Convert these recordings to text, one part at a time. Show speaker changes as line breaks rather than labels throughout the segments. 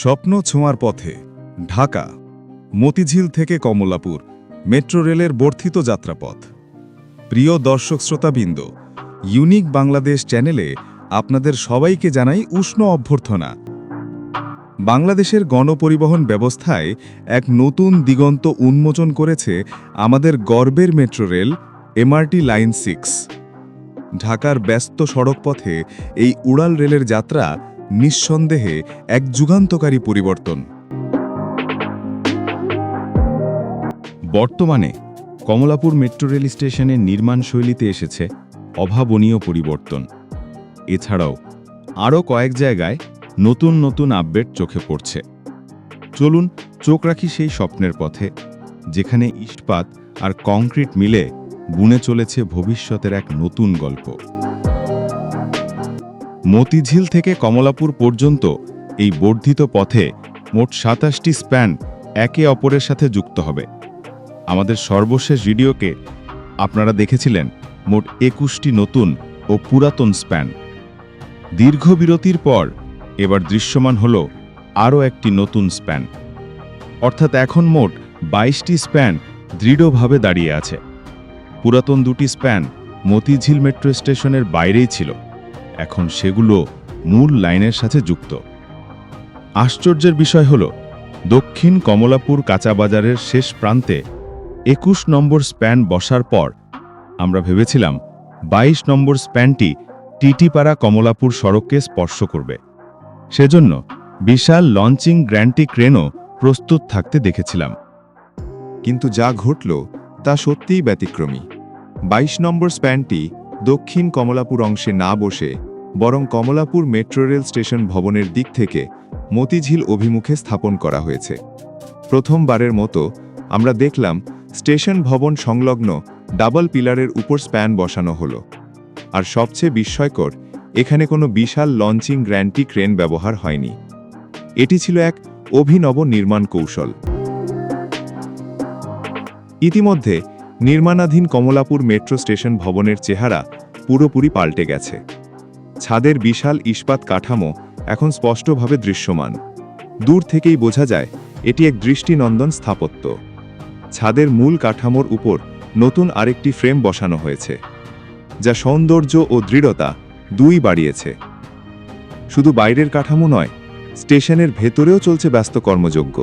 স্বপ্ন ছোঁয়ার পথে, ঢাকা, মতিঝিল থেকে কমলাপুর, মেট্রো রেলের বর্ধিত যাত্রাপথ। প্রিয় দর্শক শ্রোতাবৃন্দ, ইউনিক বাংলাদেশ চ্যানেলে আপনাদের সবাইকে জানাই উষ্ণ অভ্যর্থনা। বাংলাদেশের গণপরিবহন ব্যবস্থায় এক নতুন দিগন্ত উন্মোচন করেছে আমাদের গর্বের metro rail, MRT line six. ঢাকার ব্যস্ত সড়কপথে এই উড়াল রেলের যাত্রা নিঃসন্দেহে এক যুগান্তকারী পরিবর্তন। বর্তমানে কমলাপুর মেট্রো রেল স্টেশনের নির্মাণ শৈলীতে এসেছে অভাবনীয় পরিবর্তন। এছাড়াও আরও কয়েক জায়গায় নতুন নতুন আপডেট চোখে পড়ছে। চলুন চোখ রাখি সেই স্বপ্নের পথে, যেখানে ইস্টপাত আর কংক্রিট মিলে বুনে চলেছে ভবিষ্যতের এক নতুন গল্প। মতিঝিল থেকে কমলাপুর পর্যন্ত এই বর্ধিত পথে মোট সাতাশটি স্প্যান একে অপরের সাথে যুক্ত হবে। আমাদের সর্বশেষ ভিডিওকে আপনারা দেখেছিলেন, মোট একুশটি নতুন ও পুরাতন স্প্যান। দীর্ঘ বিরতির পর এবার দৃশ্যমান হল আরও একটি নতুন স্প্যান। অর্থাৎ এখন মোট বাইশটি স্প্যান দৃঢ়ভাবে দাঁড়িয়ে আছে। পুরাতন দুটি স্প্যান মতিঝিল মেট্রো স্টেশনের বাইরেই ছিল। এখন সেগুলো মূল লাইনের সাথে যুক্ত। আশ্চর্যের বিষয় হল, দক্ষিণ কমলাপুর কাঁচাবাজারের শেষ প্রান্তে একুশ নম্বর স্প্যান বসার পর আমরা ভেবেছিলাম ২২ নম্বর স্প্যানটি টিটিপাড়া কমলাপুর সড়ককে স্পর্শ করবে। সেজন্য বিশাল লঞ্চিং গ্র্যান্টি ক্রেনও প্রস্তুত থাকতে দেখেছিলাম।
কিন্তু যা ঘটল তা সত্যিই ব্যতিক্রমী। ২২ নম্বর স্প্যানটি দক্ষিণ কমলাপুর অংশে না বসে, বরং কমলাপুর মেট্রো রেল স্টেশন ভবনের দিক থেকে মতিঝিল অভিমুখে স্থাপন করা হয়েছে। প্রথমবারের মতো আমরা দেখলাম স্টেশন ভবন সংলগ্ন ডাবল পিলারের উপর স্প্যান বসানো হলো। আর সবচেয়ে বিস্ময়কর, এখানে কোনো বিশাল লঞ্চিং গ্র্যান্টি ক্রেন ব্যবহার হয়নি। এটি ছিল এক অভিনব নির্মাণ কৌশল। ইতিমধ্যে নির্মাণাধীন কমলাপুর মেট্রো স্টেশন ভবনের চেহারা পুরোপুরি পাল্টে গেছে। ছাদের বিশাল ইস্পাত কাঠামো এখন স্পষ্টভাবে দৃশ্যমান। দূর থেকেই বোঝা যায়, এটি এক দৃষ্টিনন্দন স্থাপত্য। ছাদের মূল কাঠামোর উপর নতুন আরেকটি ফ্রেম বসানো হয়েছে, যা সৌন্দর্য ও দৃঢ়তা দুই বাড়িয়েছে। শুধু বাইরের কাঠামো নয়, স্টেশনের ভেতরেও চলছে ব্যস্ত কর্মযোগ্য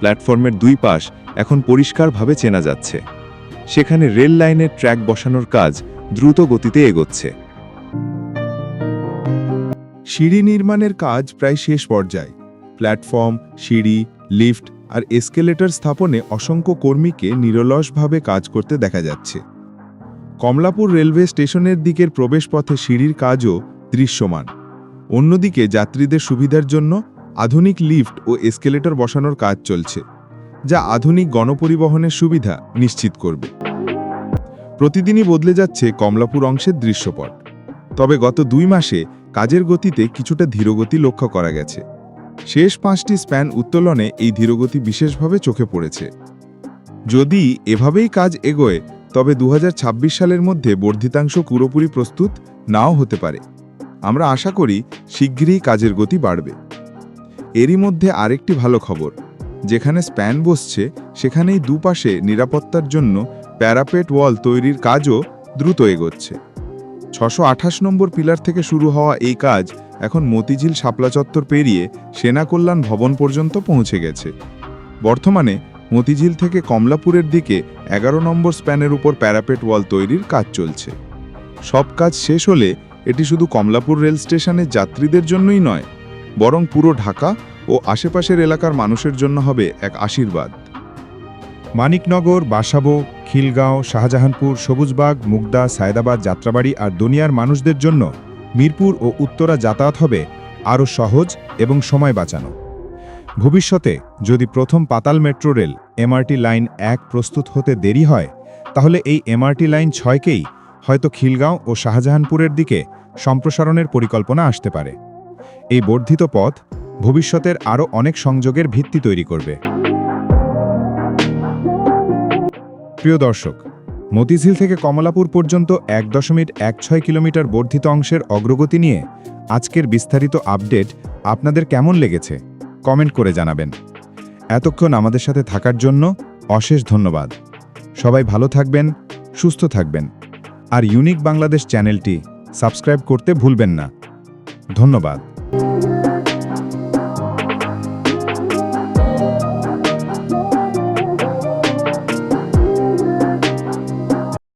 প্ল্যাটফর্মের দুই পাশ এখন পরিষ্কারভাবে চেনা যাচ্ছে। সেখানে রেল লাইনের ট্র্যাক বসানোর কাজ দ্রুত গতিতে এগোচ্ছে।
সিঁড়ি নির্মাণের কাজ প্রায় শেষ পর্যায়ে। প্ল্যাটফর্ম, সিঁড়ি, লিফট আর এসকেলেটর স্থাপনে অসংখ্য কর্মীকে নিরলসভাবে কাজ করতে দেখা যাচ্ছে। কমলাপুর রেলওয়ে স্টেশনের দিকের প্রবেশপথে সিঁড়ির কাজও দৃশ্যমান। অন্যদিকে যাত্রীদের সুবিধার জন্য আধুনিক লিফট ও এসকেলেটর বসানোর কাজ চলছে। যা আধুনিক গণপরিবহনের সুবিধা নিশ্চিত করবে। প্রতিদিনই বদলে যাচ্ছে কমলাপুর অংশের দৃশ্যপট। তবে গত দুই মাসে কাজের গতিতে কিছুটা ধীরগতি লক্ষ্য করা গেছে। শেষ পাঁচটি স্প্যান উত্তোলনে এই ধীরগতি বিশেষভাবে চোখে পড়েছে। যদি এভাবেই কাজ এগোয়, তবে দু হাজার ছাব্বিশ সালের মধ্যে বর্ধিতাংশ পুরোপুরি প্রস্তুত নাও হতে পারে। আমরা আশা করি, শীঘ্রই কাজের গতি বাড়বে। এরই মধ্যে আরেকটি ভালো খবর। যেখানে স্প্যান বসছে, সেখানেই দুপাশে নিরাপত্তার জন্য প্যারাপেট ওয়াল তৈরির কাজও দ্রুত এগোচ্ছে। ছশো আঠাশ নম্বর পিলার থেকে শুরু হওয়া এই কাজ এখন মতিঝিল শাপলা চত্বর পেরিয়ে সেনা কল্যাণ ভবন পর্যন্ত পৌঁছে গেছে। বর্তমানে মতিঝিল থেকে কমলাপুরের দিকে এগারো নম্বর স্প্যানের উপর প্যারাপেট ওয়াল তৈরির কাজ চলছে। সব কাজ শেষ হলে এটি শুধু কমলাপুর রেল স্টেশনের যাত্রীদের জন্যই নয়, বরং পুরো ঢাকা ও আশেপাশের এলাকার মানুষের জন্য হবে এক আশীর্বাদ।
মানিকনগর, বাসাবো, খিলগাঁও, শাহজাহানপুর, সবুজবাগ, মুগদা, সায়দাবাদ, যাত্রাবাড়ি আর দুনিয়ার মানুষদের জন্য মিরপুর ও উত্তরা যাতায়াত হবে আরও সহজ এবং সময় বাঁচানো। ভবিষ্যতে যদি প্রথম পাতাল মেট্রো রেল এমআরটি লাইন এক প্রস্তুত হতে দেরি হয়, তাহলে এই এমআরটি লাইন ছয়কেই হয়তো খিলগাঁও ও শাহজাহানপুরের দিকে সম্প্রসারণের পরিকল্পনা আসতে পারে। এই বর্ধিত পথ ভবিষ্যতের আরও অনেক সংযোগের ভিত্তি তৈরি করবে। প্রিয় দর্শক, মতিঝিল থেকে কমলাপুর পর্যন্ত এক দশমিক এক ছয় কিলোমিটার বর্ধিত অংশের অগ্রগতি নিয়ে আজকের বিস্তারিত আপডেট আপনাদের কেমন লেগেছে
কমেন্ট করে জানাবেন। এতক্ষণ আমাদের সাথে থাকার জন্য অশেষ ধন্যবাদ। সবাই ভালো থাকবেন, সুস্থ থাকবেন। আর ইউনিক বাংলাদেশ চ্যানেলটি সাবস্ক্রাইব করতে ভুলবেন না। ধন্যবাদ।